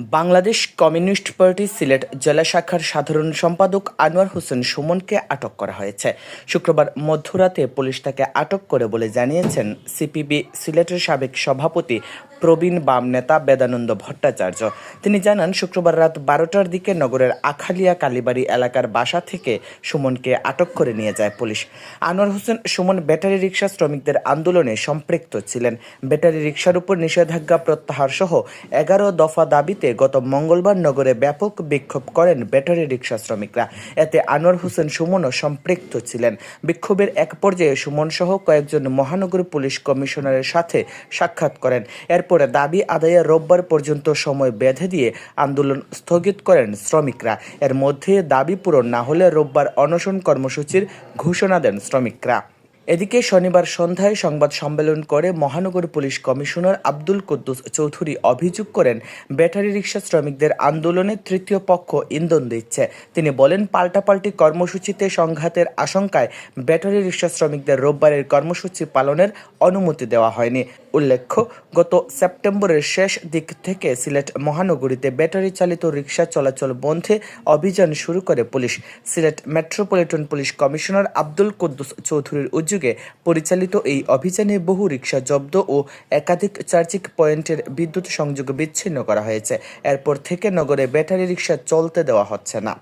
Bangladesh communist party Sylhet জেলা শাখার সাধারণ সম্পাদক আনোয়ার হোসেন সুমনকে আটক করা হয়েছে। শুক্রবার মধ্যরাতে পুলিশ তাকে আটক করে বলে জানিয়েছেন সিপিবি সিলেটের সাবেক সভাপতি প্রবীণ বাম নেতা বেদানন্দ ভট্টাচার্য। তিনি জানান, শুক্রবার রাত বারোটার দিকে নগরের আখালিয়া কালীবাড়ি এলাকার বাসা থেকে সুমনকে আটক করে নিয়ে যায় police. Anwar Hossain Sumon battery rickshaw শ্রমিকদের আন্দোলনে সম্পৃক্ত ছিলেন। ব্যাটারি রিক্সার উপর নিষেধাজ্ঞা প্রত্যাহার সহ এগারো দফা দাবিতে গত মঙ্গলবার নগরে ব্যাপক বিক্ষোভ করেন ব্যাটারি রিক্সা শ্রমিকরা। এতে আনোয়ার হোসেন সুমনও সম্পৃক্ত ছিলেন। বিক্ষোভের এক পর্যায়ে সুমন সহ কয়েকজন মহানগর পুলিশ কমিশনারের সাথে সাক্ষাৎ করেন। এরপরে দাবি আদায়ে রোববার পর্যন্ত সময় বেঁধে দিয়ে আন্দোলন স্থগিত করেন শ্রমিকরা। এর মধ্যে দাবি পূরণ না হলে রোববার অনশন কর্মসূচির ঘোষণা দেন শ্রমিকরা। এদিকে শনিবার সন্ধ্যায় সংবাদ সম্মেলন করে মহানগর পুলিশ কমিশনার আব্দুল কুদ্দুস চৌধুরী অভিযোগ করেন, ব্যাটারি রিক্সা শ্রমিকদের আন্দোলনে তৃতীয় পক্ষ ইন্ধন দিচ্ছে। তিনি বলেন, পাল্টাপাল্টি কর্মসূচিতে সংঘাতের আশঙ্কায় ব্যাটারি রিক্সা শ্রমিকদের রোববারের কর্মসূচি পালনের অনুমতি দেওয়া হয়নি। উল্লেখ্য, গত সেপ্টেম্বরের শেষ দিক থেকে সিলেট মহানগরীতে ব্যাটারি চালিত রিক্সা চলাচল বন্ধে অভিযান শুরু করে police. Sylhet metropolitan police commissioner Abdul Kuddus চৌধুরীর উদ্যোগে পরিচালিত এই অভিযানে বহু রিক্সা জব্দ ও একাধিক চার্জিং পয়েন্টের বিদ্যুৎ সংযোগ বিচ্ছিন্ন করা হয়েছে। এরপর থেকে নগরে ব্যাটারি রিক্সা চলতে দেওয়া হচ্ছে না।